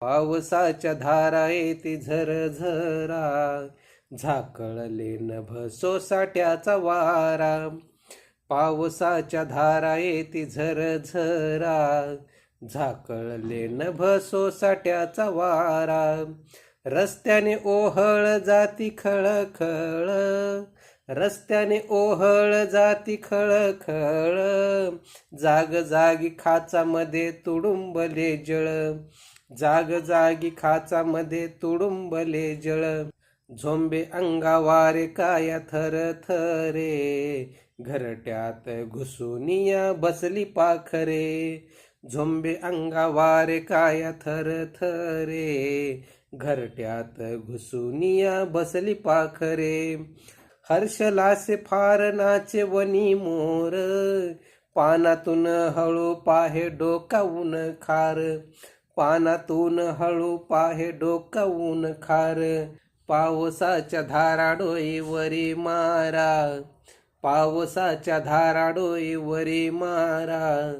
पावसाच्या धारा येते झरझरा झाकळले नभ सोसाट्याचा वारा. पावसाच्या धारा येते झरझरा झाकळले नभ सोसाट्याचा वारा. रस्त्याने ओहळ जाती खळखळ रस्त्याने ओहळ जाती खळखळ. जाग जागी खाचामध्ये तुडुंबले जळ जाग जागी खाचामध्ये तुडुंबले जळ. झोंबे अंगावारे काया थर थरे. घरट्यात घुसुनिया बसली पाखरे. झोंबे अंगावारे काया थर थरे. घरट्यात घुसुनिया बसली पाखरे. हर्षलासे फार नाचे वनी मोर. पानातून हळू पाहे डोकावून खार. पानातून हळू पाहे डोकावून खार. पावसाच्या धारा डोईवरी मारा. पावसाच्या धारा डोईवरी मारा.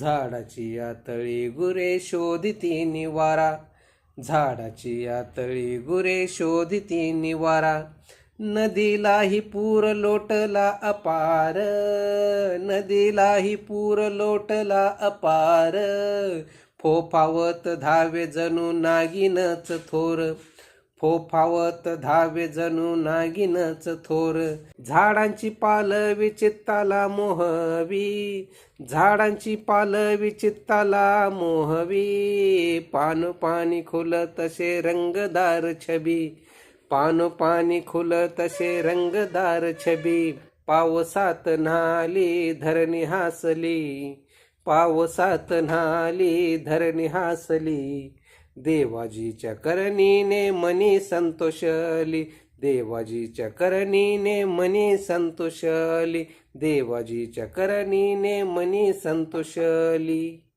झाडाची आतळी गुरे शोधिती निवारा. झाडाची आतळी गुरे शोधिती निवारा. नदीलाही पूर लोटला अपार. नदीलाही पूर लोटला अपार. फोफावत धावे जणू नागिनच थोर. फोफावत धावे जणू नागिनच थोर. झाडांची पालवी चित्ताला मोहवी. झाडांची पालवी चित्ताला मोहवी. पान पाणी खुल तसे रंगदार छबी. पान पाणी खुल तसे रंगदार छबी. पावसात न्हाली धरणी हासली. पावसात न्हाली धरणी हासली. देवाजीच्या करणीने मनी संतोषली. देवाजीच्या करणीने मनी संतोषली. देवाजीच्या करणीने मनी संतोषली.